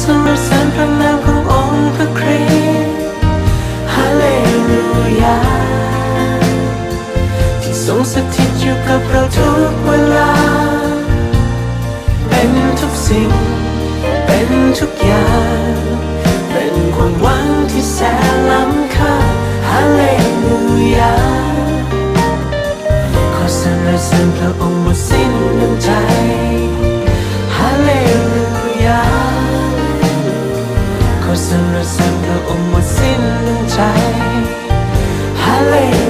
สรรเสรพระนามขององค์พระคริสต์ฮาเลลูยา ที่ทรงสถิตอยู่กับเราทุกเวลา เป็นทุกสิ่ง เป็นทุกอย่าง ระสุนระสังระอมหมดสิ้นใจฮาเล